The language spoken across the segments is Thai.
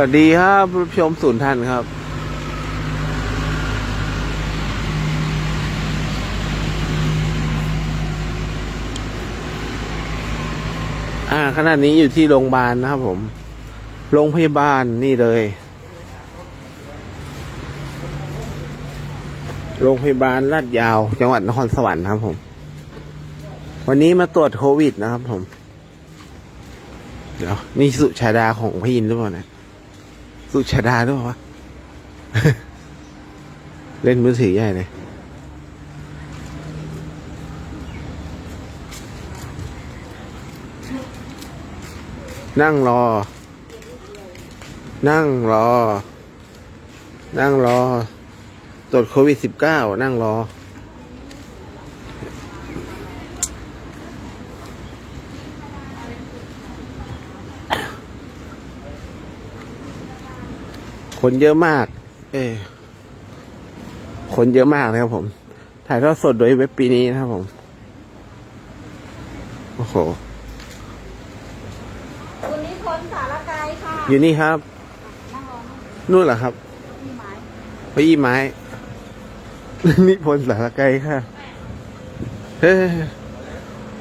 วัสดีครับผู้ชมศูนย์ท่านครับ อ่าขณะนี้อยู่ที่โรงพยาบาลนะครับผม โรงพยาบาลนี่เลย โรงพยาบาลลาดยาว จังหวัดนครสวรรค์ครับผม วันนี้มาตรวจโควิดนะครับผมเดี๋ยวนี่สุชาดาของพี่อินหรือเปล่านะ สุชาดาหรือเปล่าวะเล่นมือถือใหญ่เลยนั่งรอ นั่งรอ นั่งรอ ตรวจโควิดสิบเก้านั่งรอ คนเยอะมากเออคนเยอะมากนะครับผม ถ่ายทอดสดโดยเว็บปีนี้นะครับผม โอ้โหคุณนิพนธ์สารไกรค่ะอยู่นี่ครับนั่งรอนู่นเหรอครับที่ไม้พระอี้ไม้ นิพนธ์สารไกลค่ะเฮ้ย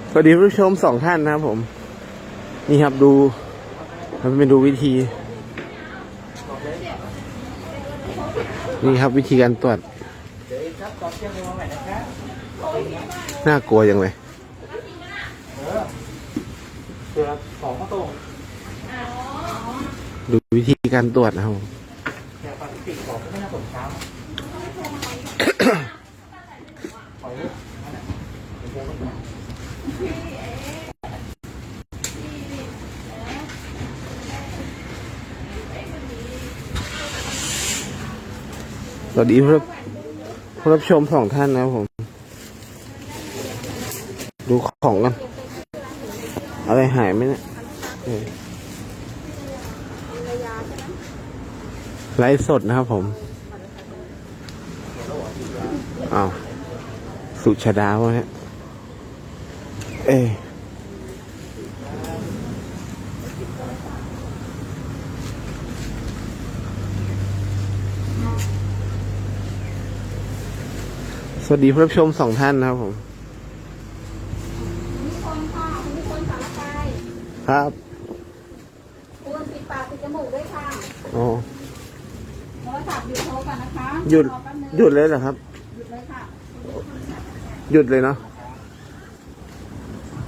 สวัสดีผู้ชมสองท่านนะครับผม นี่ครับดูเราไปดูวิธี นี่ครับวิธีการตรวจน่ากลัวยังเลยเสือสองข้าวต้มดูวิธีการตรวจนะครับผม แต่ปกติบอกไม่น่าสนช้ำขอเยอะนั่นแหละเป็นเรื่องไม่ได้ ส วัสดีผู้รับผู้รับชมสองท่านนะครับผม ดูของกัน อะไรหายไหมเนี่ยไลฟ์สดนะครับผมอ้าวสุชาดาวะเนี่ยเอ้ สวัสดีผู้รับชมสองท่านนะครับผมนิพนธ์ค่ะคุณนิพนธ์สารไกรครับคุณปิดปากปิดจมูกด้วยค่ะอ๋อโทรศัพท์หยุดโทรก่อนนะคะหยุดรอแป๊บนึงหยุดเลยเหรอครับ หยุดเลยค่ะ หยุดเลยเนาะ